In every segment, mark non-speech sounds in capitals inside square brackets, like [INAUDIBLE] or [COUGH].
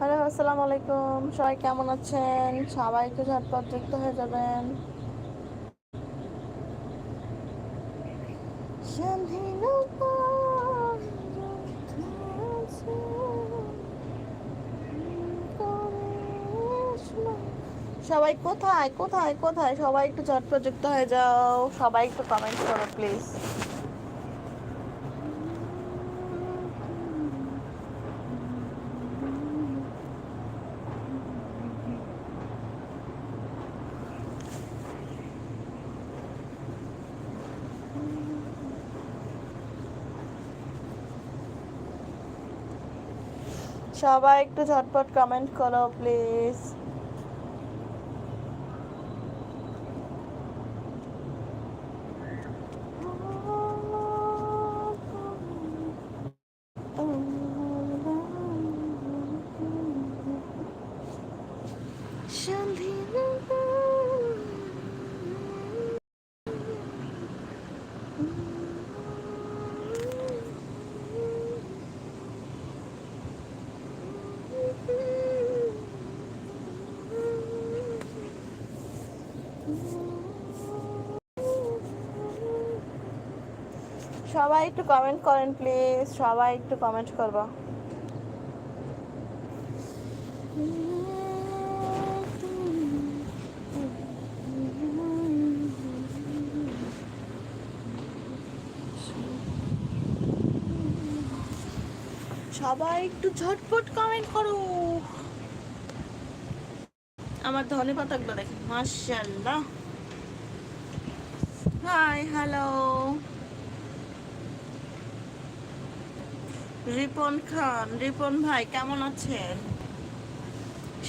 Hello, আসসালামু আলাইকুম। সবাই কেমন আছেন? সবাই একটু ঝটপট যুক্ত হয়ে যাবেন। সবাই কোথায়? কোথায়? কোথায়? সবাই একটু ঝটপট যুক্ত হয়ে যাও। সবাই একটু কমেন্ট করো প্লিজ সবাই একটু ঝটপট কমেন্ট করো প্লিজ সবাই একটু কমেন্ট করেন প্লিজ সবাই একটু কমেন্ট করব। সবাই একটু ঝটপট কমেন্ট করো। আমার ধনে পাতাগুলো দেখেন মাশাল্লাহ হাই হ্যালো রিপন খান, রিপন ভাই, কেমন আছেন?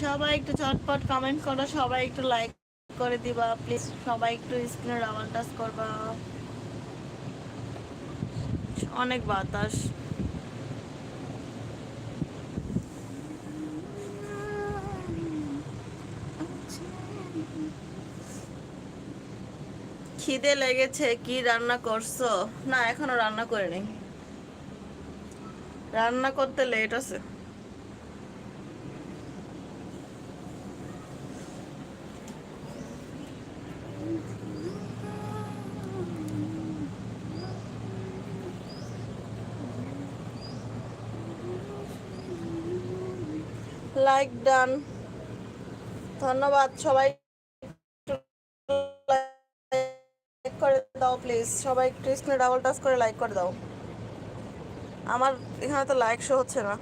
সবাই একটু চটপট কমেন্ট করো, সবাই একটু লাইক করে দিবা প্লিজ সবাই একটু স্ক্রিনে ডাবল টাচ করবা। অনেক বাতাস। খিদে লেগেছে, কি রান্না করছ? না, এখনও রান্না করিনি। রান্না করতে লেট আছে। লাইক ডান ধন্যবাদ, সবাই করে দাও প্লিজ সবাই স্ক্রিনে ডাবল টাচ করে লাইক করে দাও। আমার এখানে তো লাইক শো হচ্ছে না।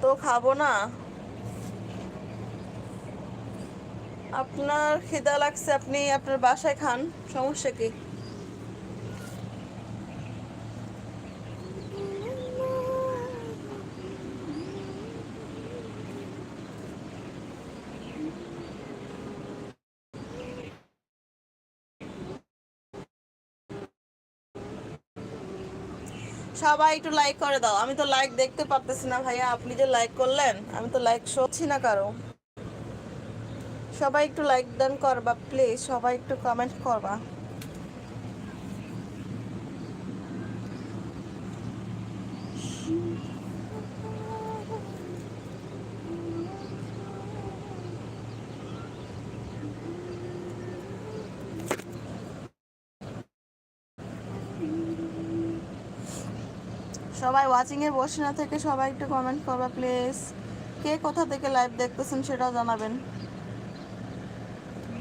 তো খাব না। আপনার খিদা লাগছে, আপনি আপনার বাসায় খান, সমস্যা কি? সবাই একটু লাইক করে দাও। আমি তো লাইক দেখতে পারতেছি না ভাইয়া। আপনি যে লাইক করলেন, আমি তো লাইক শোচ্ছি না কারও। সবাই একটু লাইক দান করবা প্লিজ সবাই একটু কমেন্ট করবা। সবাই ওয়াচিং এ বসে না থেকে সবাই একটু কমেন্ট করবা প্লিজ কে কোথা থেকে লাইভ দেখতেছেন সেটাও জানাবেন।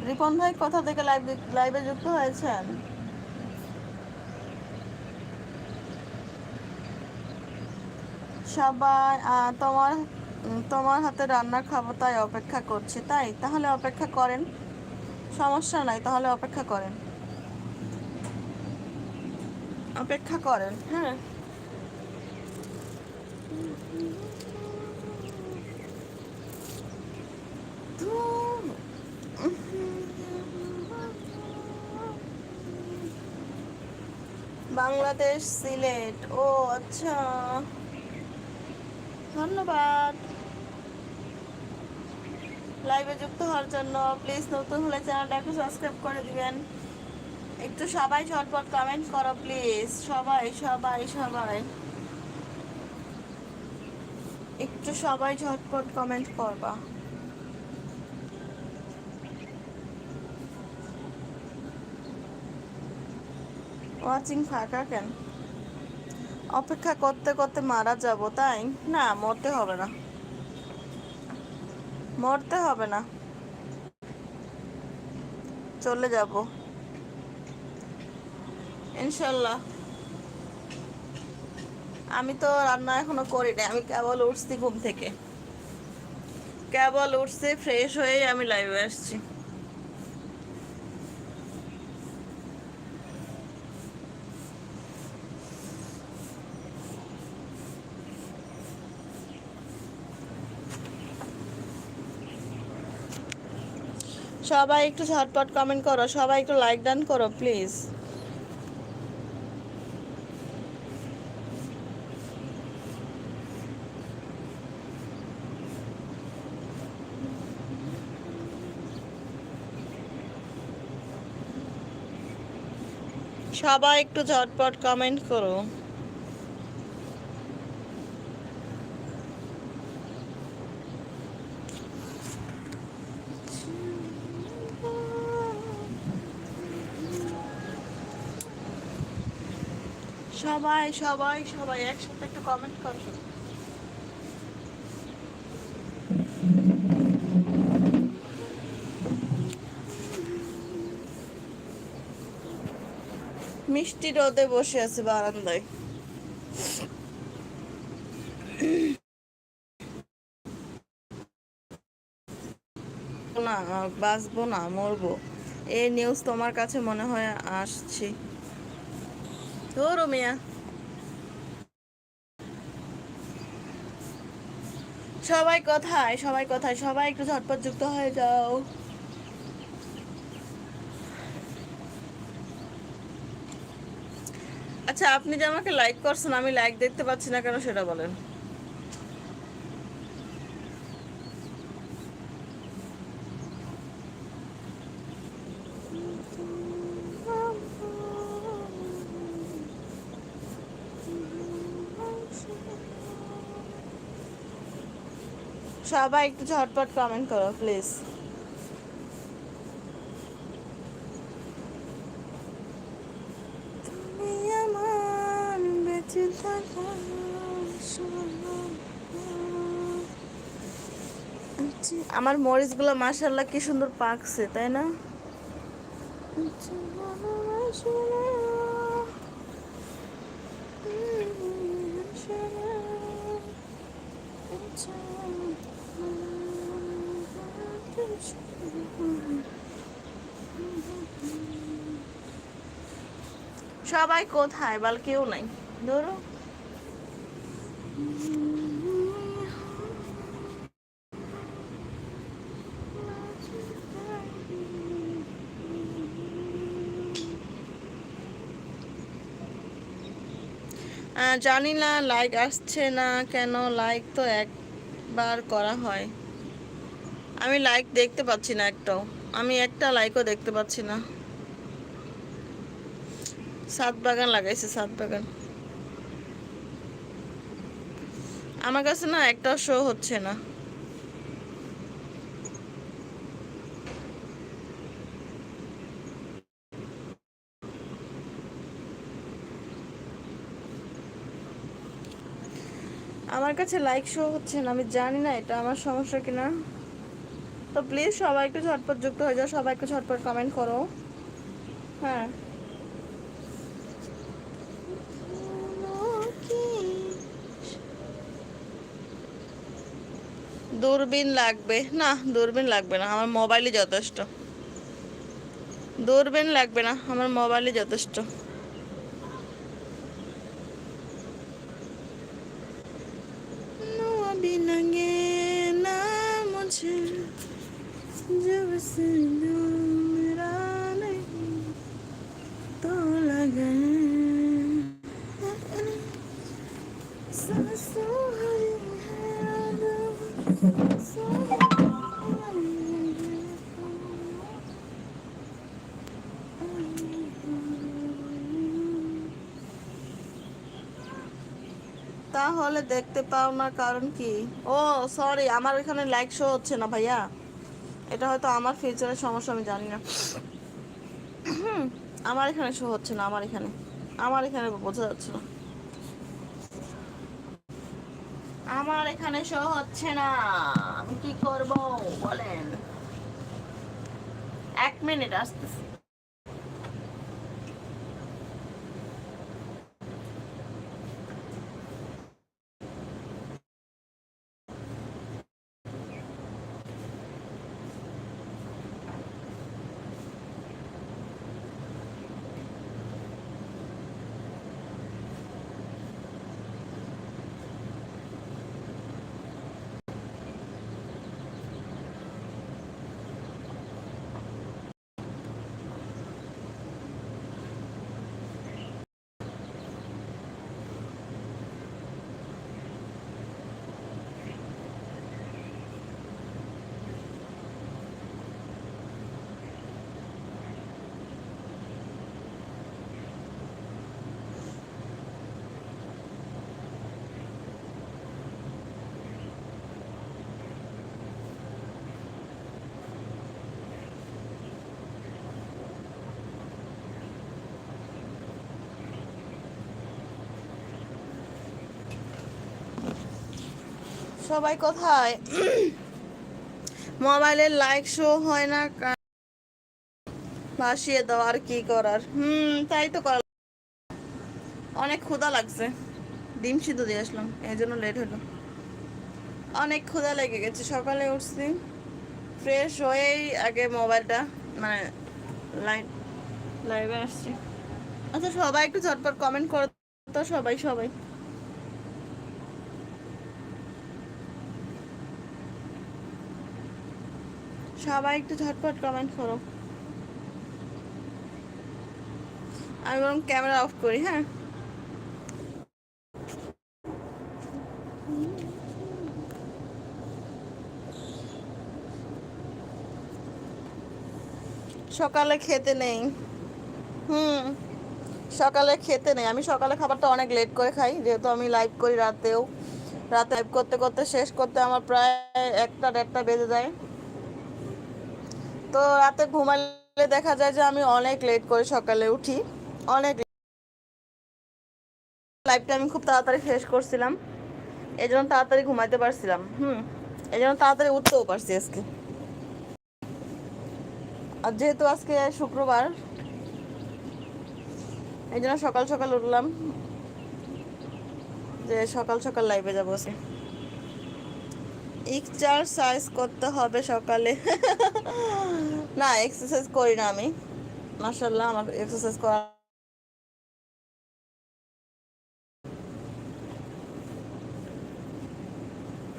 রিপন ভাই কোথা থেকে লাইভ লাইভে যুক্ত হয়েছেন? সবাই তোমার তোমার হাতে রান্না খাব তাই অপেক্ষা করছি, তাই? তাহলে অপেক্ষা করেন। সমস্যা নাই, তাহলে অপেক্ষা করেন। অপেক্ষা করেন হ্যাঁ? বাংলাদেশ সিলেট, ও আচ্ছা। ধন্যবাদ। লাইভে যুক্ত হওয়ার জন্য প্লিজ নতুন হলে চ্যানেলটা একটু সাবস্ক্রাইব করে দিবেন। একটু সবাই ঝটপট কমেন্ট করো প্লিজ সবাই সবাই সবাই। একটু সবাই ঝটপট কমেন্ট করবা। ওয়াচিং ফাঁকা কেন? অপেক্ষা করতে করতে মারা যাব, তাই? না, মরতে হবে না। মরতে হবে না। চলে যাব। ইনশাল্লাহ। আমি তো রান্না এখনও করি না আমি কেবল উঠছি ঘুম থেকে। কেবল উঠছি ফ্রেশ হয়ে আমি লাইভে আসছি। সবাই একটু ঝটপট কমেন্ট করো, সবাই একটু লাইক ডান করো প্লিজ সবাই একটু ঝটপট কমেন্ট করো। সবাই সবাই সবাই একসাথে একটু কমেন্ট করো। মিষ্টি রোদে বসে আছে বারান্দায়। না, বাঁচবো না, মরবো। এই নিউজ তোমার কাছে মনে হয় আসছি। ধরো মিয়া সবাই কথায়? সবাই কথায়? সবাই একটু ঝটপট যুক্ত হয়ে যাও। আচ্ছা আপনি যে আমাকে লাইক করছেন, আমি লাইক দেখতে পাচ্ছি না কেন সেটা বলেন। সবাই একটু ঝটপট কমেন্ট করো প্লিজ আমার মরিচগুলো মাশাল্লাহ কি সুন্দর পাকছে তাই না? সবাই কোথায়? বল কেউ নাই। ধরো। জানি না লাইক আসছে না কেন লাইক তো একবার করা হয়। আমি লাইক দেখতে পাচ্ছি না একটাও। আমি একটা লাইকও দেখতে পাচ্ছি না। সাত বাগান লাগাইছে, সাত বাগান। আমার কাছে না একটা শো হচ্ছে না। আমার কাছে লাইক শো হচ্ছে না, আমি জানি না এটা আমার সমস্যা কিনা। তো প্লিজ সবাই একটু ঝটপট যুক্ত হয়ে যাও, সবাই একটু ঝটপট কমেন্ট করো। হ্যাঁ। দূরবীন লাগবে। না, দূরবীন লাগবে না, আমার মোবাইলই যথেষ্ট। দূরবীন লাগবে না, আমার মোবাইলই যথেষ্ট। তাহলে দেখতে পাও না কারণ কি? ও সরি আমার এখানে লাইক শো হচ্ছে না ভাইয়া। এটা হয়তো আমার ফিউচারের সমস্যা আমি জানি না। হুম, [COUGHS] আমার এখানে শো হচ্ছে না আমার এখানে। আমার এখানে বোঝা যাচ্ছে না। আমার এখানে শো হচ্ছে না। আমি কি করব? বলেন। এক মিনিট আসতেছি। সবাই কোথায়। মোবাইলের লাইক শো হয় না ভাসিয়ে দাও, আর কি করার? হুম, তাই তো করা অনেক ক্ষুধা লাগছে। ডিম সিদ্ধ দিয়ে আসলাম, এই জন্য লেট হলো। অনেক ক্ষুধা লেগে গেছে, সকালে উঠছি ফ্রেশ হয়েই আগে মোবাইলটা মানে লাইন লাইভে আসছি। আচ্ছা সবাই একটু ঝটপট কমেন্ট করো তো, সবাই সবাই। সবাই একটু ঝটপট কমেন্ট করো। আমি বরং ক্যামেরা অফ করি হ্যাঁ? সকালে খেতে নেই। হুম, সকালে খেতে নেই। আমি সকালে খাবারটা অনেক লেট করে খাই, যেহেতু আমি লাইভ করি রাতেও। রাতে লাইভ করতে করতে শেষ করতে আমার প্রায় একটা দেড়টা বেজে যায়। তো রাতে ঘুমালে দেখা যায় যে আমি অনেক লেট করে সকালে উঠি। অনেক লাইফটা আমি খুব তাড়াতাড়ি শেষ করছিলাম। এই জন্য তাড়াতাড়ি ঘুমাইতে পারছিলাম, হুম। এই জন্য তাড়াতাড়ি উঠতেও পারছি আজকে। আর যেহেতু আজকে শুক্রবার, এই জন্য সকাল সকাল উঠলাম যে সকাল সকাল লাইভে যাব আজকে। এক্সারসাইজ করতে হবে সকালে। [LAUGHS] না এক্সারসাইজ করি না আমি। মাসাল্লাহ আমার এক্সারসাইজ করা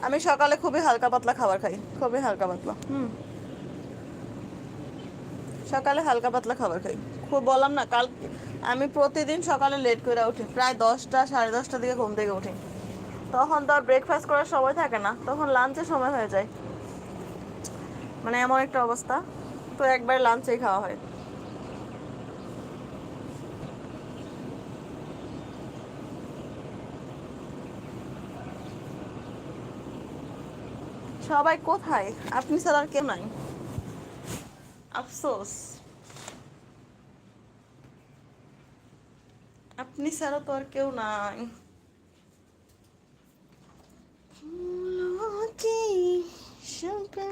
আমি সকালে খুবই হালকা পাতলা খাবার খাই। খুবই হালকা পাতলা। হুম। সকালে হালকা পাতলা খাবার খাই। খুব বললাম না কাল আমি প্রতিদিন সকালে লেট করে উঠি। প্রায় দশটা সাড়ে দশটার দিকে ঘুম থেকে উঠি। তখন তো আর ব্রেকফাস্ট করার সময় থাকে না, তখন লাঞ্চের সময় হয়ে যায়। মানে এমন একটা অবস্থা, তো একবার লাঞ্চেই খাওয়া হয়। সবাই কোথায়? আপনি ছাড়া আর কেউ নাই। আফসোস। আপনি ছাড়া তো আর কেউ নাই। 瞬間